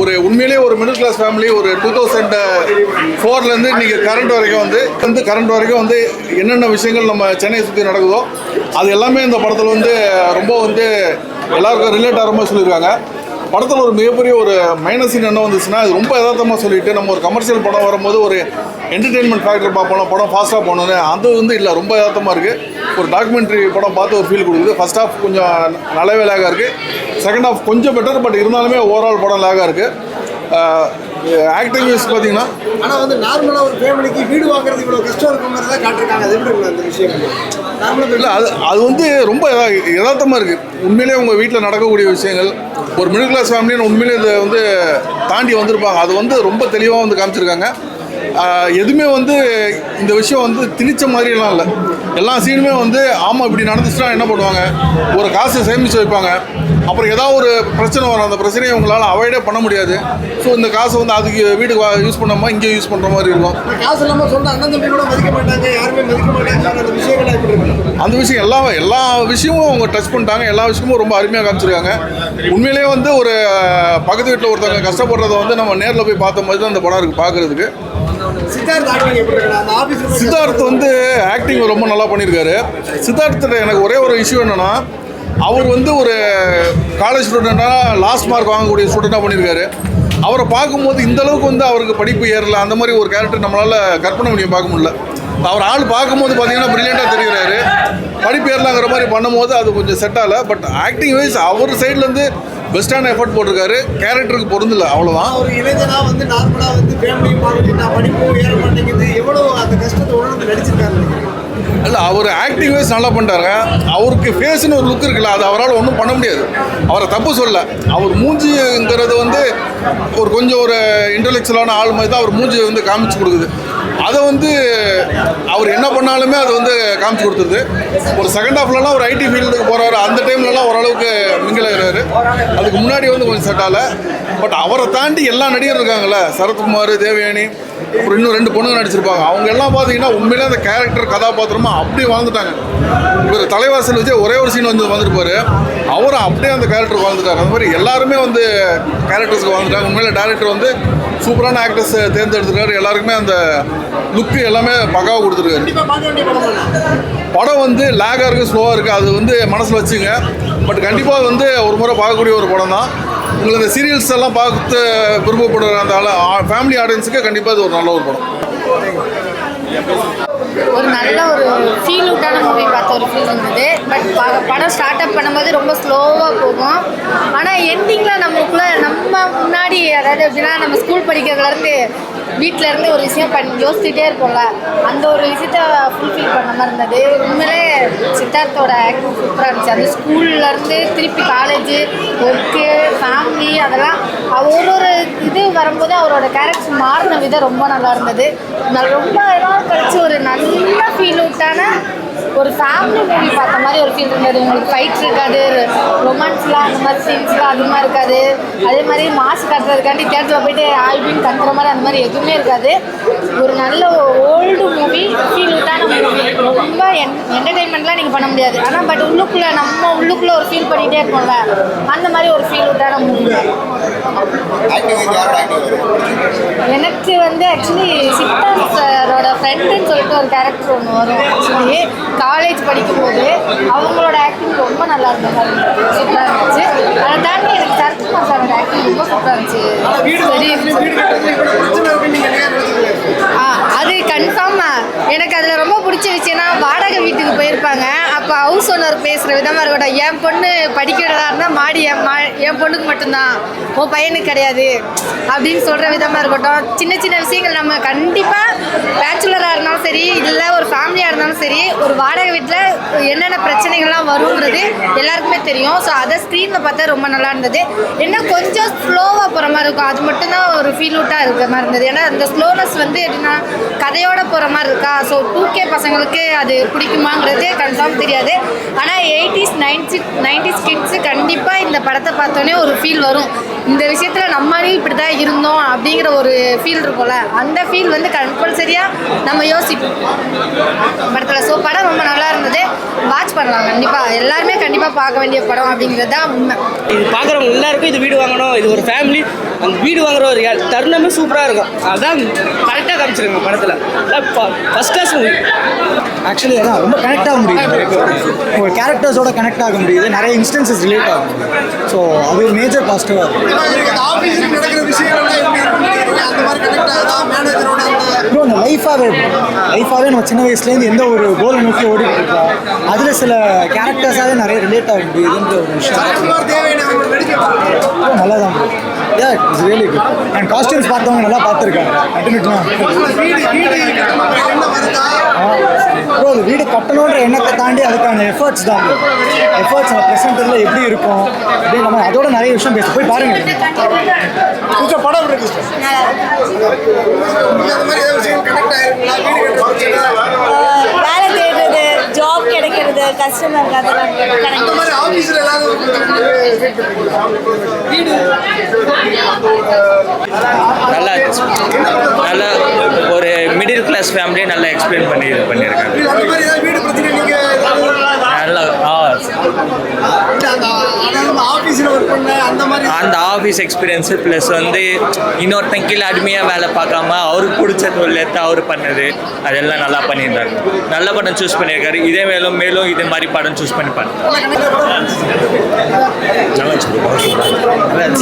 ஒரு உண்மையிலேயே ஒரு மிடில் கிளாஸ் ஃபேமிலி ஒரு டூ தௌசண்ட் ஃபோர்லேருந்து இன்றைக்கி கரண்ட் வரைக்கும் வந்து வந்து கரண்ட் வரைக்கும் வந்து என்னென்ன விஷயங்கள் நம்ம சென்னையை சுற்றி நடக்குதோ அது எல்லாமே இந்த படத்தில் வந்து ரொம்ப வந்து எல்லாருக்கும் ரிலேட் ஆகிற மாதிரி சொல்லியிருக்காங்க. படத்தில் ஒரு மிகப்பெரிய ஒரு மைனஸ் என்ன வந்துச்சுன்னா அது ரொம்ப யதார்த்தமாக சொல்லிட்டு நம்ம ஒரு கமர்ஷியல் படம் வரும்போது ஒரு என்டர்டெயின்மெண்ட் ஃபேக்டர் பார்ப்போம் படம் ஃபாஸ்ட்டாக போகணுன்னு அது வந்து இல்லை ரொம்ப யதார்த்தமாக இருக்குது ஒரு டாக்குமெண்ட்ரி படம் பார்த்து ஒரு ஃபீல் கொடுக்குது. ஃபர்ஸ்ட் ஹாஃப் கொஞ்சம் நல்லாவே லேகாக இருக்குது செகண்ட் ஹாஃப் கொஞ்சம் பெட்டர் பட் இருந்தாலுமே ஓவரால் படம் லேகாக இருக்குது ஆக்டிங் வைஸ் பார்த்தீங்கன்னா ஆனால் வந்து நார்மலாக ஒரு ஃபேமிலிக்கு வீடு வாங்குறது இவ்வளோ கஷ்டம் இருக்குங்கிறத காட்டிருக்காங்க. அது எப்படி இருக்கு அந்த விஷயம்? இல்லை அது அது வந்து ரொம்ப யதார்த்தமாக இருக்குது உண்மையிலேயே உங்கள் வீட்டில் நடக்கக்கூடிய விஷயங்கள் ஒரு மிடில் கிளாஸ் ஃபேமிலின்னு உண்மையிலே இதை வந்து தாண்டி வந்திருப்பாங்க. அது வந்து ரொம்ப தெளிவாக வந்து காமிச்சிருக்காங்க. எதுவுமே வந்து இந்த விஷயம் வந்து திணிச்ச மாதிரிலாம் இல்லை. எல்லா சீனுமே வந்து ஆமாம் இப்படி நடந்துச்சுன்னா என்ன பண்ணுவாங்க? ஒரு காசை சேமித்து வைப்பாங்க. அப்புறம் ஏதாவது ஒரு பிரச்சனை வரும். அந்த பிரச்சனையை உங்களால் அவாய்டே பண்ண முடியாது. ஸோ இந்த காசை வந்து அதுக்கு வீட்டுக்கு யூஸ் பண்ணாமல் இங்கே யூஸ் பண்ணுற மாதிரி இருக்கும். காசு இல்லாம சொந்த அண்ணன் தம்பி கூட மதிக்க மாட்டாங்க யாருமே மதிக்க மாட்டாங்க. அந்த விஷயங்கள் அந்த விஷயம் எல்லா எல்லா விஷயமும் அவங்க டச் பண்ணிட்டாங்க. எல்லா விஷயமும் ரொம்ப அருமையாக காமிச்சிருக்காங்க. உண்மையிலேயே வந்து ஒரு பக்கத்து வீட்டில் ஒருத்தவங்க கஷ்டப்படுறத வந்து நம்ம நேரில் போய் பார்த்த மாதிரி தான் அந்த படம் இருக்குது பார்க்குறதுக்கு. சித்தார்த் வந்து ஆக்டிங் ரொம்ப நல்லா பண்ணியிருக்காரு. சித்தார்த்திட்ட எனக்கு ஒரே ஒரு இஷ்யூ என்னென்னா அவர் வந்து ஒரு காலேஜ் ஸ்டூடெண்ட்டாக லாஸ்ட் மார்க் வாங்கக்கூடிய ஸ்டூடெண்ட்டாக பண்ணியிருக்காரு. அவரை பார்க்கும்போது இந்த அளவுக்கு வந்து அவருக்கு படிப்பு ஏறல அந்த மாதிரி ஒரு கேரக்டர் நம்மளால் கற்பனை பண்ணி பார்க்க முடியல. அவர் ஆள் பார்க்கும்போது பார்த்தீங்கன்னா ப்ரில்லியண்ட்டாக தெரிகிறாரு படிப்பு ஏறலாங்கிற மாதிரி பண்ணும்போது அது கொஞ்சம் செட் ஆகலை. பட் ஆக்டிங் வைஸ் அவர் சைட்லேருந்து பெஸ்ட்டான எஃபர்ட் போட்டிருக்காரு. கேரக்டருக்கு பொருந்தல அவ்வளோதான் ஒரு இளைஞனா வந்து நார்மலா வந்து ஃபேமிலியும் பார்த்துட்டு நான் படிப்பும் ஏற மாட்டேங்குது. எவ்வளவு அந்த கஷ்டத்தை உணர்ந்து நடிச்சிருக்காரு. இல்லை அவர் ஆக்டிங் வைஸ் நல்லா பண்ணிட்டாருங்க. அவருக்கு ஃபேஸ்னு ஒரு லுக் இருக்குல்ல அது அவரால் ஒன்றும் பண்ண முடியாது. அவரை தப்பு சொல்ல அவர் மூஞ்சிங்கிறது வந்து ஒரு கொஞ்சம் ஒரு இன்டலெக்சுவலான ஆள் மாதிரி தான் அவர் மூஞ்சியை வந்து காமிச்சு கொடுக்குது. அதை வந்து அவர் என்ன பண்ணாலுமே அது வந்து காமிச்சு கொடுத்துருது. ஒரு செகண்ட் ஹாஃப்லலாம் ஒரு ஐடி ஃபீல்டுக்கு போகிறாரு அந்த டைம்லலாம் ஓரளவுக்கு மிங்கில் ஆகிறாரு அதுக்கு முன்னாடி வந்து கொஞ்சம் செட் பட் அவரை தாண்டி எல்லா நடிகரும் இருக்காங்கல்ல. சரத்குமார் தேவயானி அப்புறம் இன்னும் ரெண்டு பொண்ணுங்க நடிச்சிருப்பாங்க. அவங்க எல்லாம் பார்த்தீங்கன்னா உண்மையிலே அந்த கேரக்டர் கதாபாத்திரமா அப்படியே வாழ்ந்துட்டாங்க. இவர் தலைவாசல் வச்சு ஒரே ஒரு சீன் வந்து வந்திருப்பாரு. அவரும் அப்படியே அந்த கேரக்டர் வாழ்ந்துட்டாங்க அந்த மாதிரி எல்லாருமே வந்து கேரக்டர்ஸ்க்கு வாழ்ந்துட்டாங்க. உண்மையில டேரக்டர் வந்து சூப்பரான ஆக்டர்ஸ் தேர்ந்தெடுத்திருக்காரு. எல்லாருக்குமே அந்த லுக்கு எல்லாமே பக்காவாக கொடுத்துருக்காரு. படம் வந்து லேகாக இருக்குது ஸ்லோவாக இருக்குது அது வந்து மனசில் வச்சுங்க. பட் கண்டிப்பாக வந்து ஒரு முறை பார்க்கக்கூடிய ஒரு படம் தான் உங்களுக்கு இந்த சீரியல்ஸ் எல்லாம் பார்த்து விருப்பப்படுற அந்த ஃபேமிலி ஆடியன்ஸுக்கு கண்டிப்பாக இது ஒரு நல்ல ஒரு படம். ஒரு நல்ல ஒரு ஃபீல் அவுட்டான மூவி பார்த்த ஒரு ஃபீல் இருந்தது. பட் படம் ஸ்டார்ட் அப் பண்ணும்போது ரொம்ப ஸ்லோவாக போகும். ஆனால் எண்டிங்கில் நமக்குள்ள நம்ம முன்னாடி அதாவது எப்படின்னா நம்ம ஸ்கூல் படிக்கிறதுலேருந்து வீட்டில் இருந்து ஒரு விஷயம் பண்ணி யோசிச்சுட்டே இருப்போம்ல. அந்த ஒரு விஷயத்த ஃபுல்ஃபில் பண்ண மாதிரி இருந்தது. உண்மையிலே சித்தார்த்தோட ஆக்டிங் சூப்பராக இருந்துச்சு. அந்த ஸ்கூல்லேருந்து திருப்பி காலேஜ் ஒர்க்கு ஃபேமிலி அதெல்லாம் ஒரு ஒரு இது வரும்போது அவரோட கேரக்டர் மாறின விதம் ரொம்ப நல்லா இருந்தது. ரொம்ப நாள் கழிச்சு ஒரு நல்ல ஃபீல் அவுட்டான ஒரு ஃபேமிலி மூவி பார்த்த மாதிரி ஒரு ஃபீல் இருந்தது. உங்களுக்கு ஃபைட்ஸ் இருக்காது ரொமான்ஸ்லாம் அந்த மாதிரி சீன்ஸ்லாம் அதிகமாக இருக்காது. அதே மாதிரி மாசு கட்டுறதுக்காண்டி தேட்டரில் போயிட்டு ஆல்பின் கத்துற மாதிரி அந்த மாதிரி எதுவுமே இருக்காது. ஒரு நல்ல ஓல்டு மூவி ஃபீல் அவுட்டான மூவி ரொம்ப என்டர்டைன்மெண்ட்லாம் நீங்கள் பண்ண முடியாது. ஆனால் பட் உள்ளுக்குள்ளே நம்ம உள்ளுக்குள்ளே ஒரு ஃபீல் பண்ணிகிட்டே இருப்போம்ல அந்த மாதிரி ஒரு ஃபீல் அவுட்டான மூவி எனக்கு வந்து ஆக்சுவலி சித்தார்த் சாரோட ஃப்ரெண்டுன்னு சொல்லிட்டு ஒரு கேரக்டர் ஒன்று வரும். ஆக்சுவலி காலேஜ் படிக்கும்போது அவங்களோட ஆக்டிங் ரொம்ப நல்லா இருந்த மாதிரி இருந்துச்சு சூப்பராக இருந்துச்சு. அதை தாண்டி எனக்கு சரத்குமார் சாரோட ஆக்டிங் ரொம்ப சூப்பராக இருந்துச்சு. அது கன்ஃபார்ம் எனக்கு அதில் ரொம்ப பிடிச்ச விஷயம்னா வாடகை வீட்டுக்கு போயிருப்பாங்க. அப்போ ஹவுஸ் ஓனர் பேசுகிற விதமாக இருக்கட்டும். என் பொண்ணு படிக்கிறதா இருந்தால் மாடி என் மா என் பொண்ணுக்கு மட்டும்தான். உன் பையனுக்கு கிடையாது. அப்படின்னு சொல்கிற விதமாக இருக்கட்டும். சின்ன சின்ன விஷயங்கள் நம்ம கண்டிப்பாக பேச்சுலராக இருந்தாலும் சரி இல்லை ஒரு ஃபேமிலியாக இருந்தாலும் சரி ஒரு வாடகை வீட்டில் என்னென்ன பிரச்சனைகள்லாம் வருங்கிறது எல்லாருக்குமே தெரியும். ஸோ அதை ஸ்க்ரீனில் பார்த்தா ரொம்ப நல்லா இருந்தது. என்ன கொஞ்சம் ஸ்லோவாக போகிற மாதிரி இருக்கும். அது மட்டும்தான் ஒரு ஃபீல் அவுட்டாக இருக்கிற மாதிரி இருந்தது. ஏன்னா அந்த ஸ்லோனஸ் வந்து வந்து எப்படின்னா கதையோட போகிற மாதிரி இருக்கா? ஸோ டூ கே பசங்களுக்கு அது பிடிக்குமாங்கிறது கன்ஃபார்ம் தெரியாது. ஆனால் எயிட்டிஸ் நைன்டி நைன்டிஸ் கிட்ஸு கண்டிப்பாக இந்த படத்தை பார்த்தோன்னே ஒரு ஃபீல் வரும். இந்த விஷயத்தில் நம்மளே இப்படி தான் இருந்தோம் அப்படிங்கிற ஒரு ஃபீல் இருக்கும்ல. அந்த ஃபீல் வந்து கம்பல்சரியாக நம்ம யோசிப்போம். படத்தில். ஸோ படம் ரொம்ப நல்லா இருந்தது. வாட்ச் பண்ணலாம். கண்டிப்பாக எல்லாருமே கண்டிப்பாக பார்க்க வேண்டிய படம் அப்படிங்கிறது தான் உண்மை. இது பார்க்குறவங்க எல்லாருக்கும் இது வீடு வாங்கணும். இது ஒரு ஃபேமிலி அந்த வீடு வாங்குற ஒரு தருணமே சூப்பராக இருக்கும். அதுதான் கரெக்டாக காமிச்சிருங்க படத்தில். ஃபஸ்ட் கிளாஸ் மூவி ஆக்சுவலி அதான் ரொம்ப கனெக்ட் ஆக முடியுது. உங்கள் கேரக்டர்ஸோட கனெக்ட் ஆக முடியுது. நிறைய இன்ஸ்டன்சஸ் ரிலேட் ஆகும் ஸோ அது ஒரு மேஜர் பாசிட்டிவாக இருக்கும் அந்த லைஃபாகவே லைஃபாகவே நம்ம சின்ன வயசுலேருந்து எந்த ஒரு கோலை நோக்கி ஓடிட்டு இருக்கோம் அதில் சில கேரக்டர்ஸாகவே நிறைய ரிலேட் ஆக முடியுதுன்ற ஒரு விஷயம். நல்லா தான் ya it's really good and costumes பார்த்தவங்க நல்லா பார்த்துருக்காங்க. ப்ரோ அது வீடு கட்டணுன்ற எண்ணத்தை தாண்டி அதுக்கான எஃபர்ட்ஸ் தான் எஃபர்ட்ஸ் நம்ம ப்ரெசென்டரில் எப்படி இருக்கும் அப்படியே நம்ம அதோட நிறைய விஷயம் பேச போய் பாருங்க. கொஞ்சம் படம் இருக்கு அந்த மாதிரி ஏதாவது விஷயம் கனெக்ட் ஆயிருங்களா வீடு கட்டுறது வேலை தேடுறது ஜாப் கிடைக்கிறது கஸ்டமர் நல்லா நல்ல ஒரு மிடில் கிளாஸ் ஃபேமிலியை நல்லா எக்ஸ்பிளைன் பண்ணி இது பண்ணியிருக்காங்க அந்த ஆஃபீஸ் எக்ஸ்பீரியன்ஸு ப்ளஸ் வந்து இன்னொருத்தன் கீழே அடிமையாக வேலை பார்க்காம அவருக்கு பிடிச்ச தொழில் எடுத்து அவர் பண்ணது. அதெல்லாம் நல்லா பண்ணியிருந்தாரு. நல்ல படம் சூஸ் பண்ணியிருக்காரு. இதே மேலும் மேலும் இதே மாதிரி படம் சூஸ் பண்ணி பண்ணு கனெக்ட் ஆகுது சூப்பராக இருந்துச்சு bro. நல்லா சூப்பராக இருக்கு எமோஷ்னலாக இருக்கு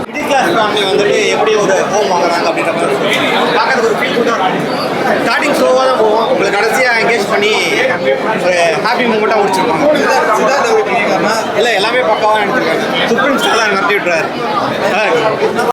மிடில் கிளாஸ் ஃபேமிலி வந்துட்டு எப்படி ஒரு ஹோம் வாங்குறாங்க அப்படின்ற மாதிரி பார்க்கறதுக்கு ஒரு ஃபீல் ஸ்டார்டிங் ஸ்லோவாக தான் போவோம் உங்களுக்கு கடைசியாக என்கேஜ் பண்ணி ஒரு ஹாப்பி மூமெண்ட்டாக முடிச்சிருப்பாங்க சித்தார்த்த எப்படி பண்ணியிருக்காருன்னா இல்லை எல்லாமே பக்காவாக எடுத்துருக்காங்க சுப்ரீம் நல்லா நடத்தி விட்டுறாரு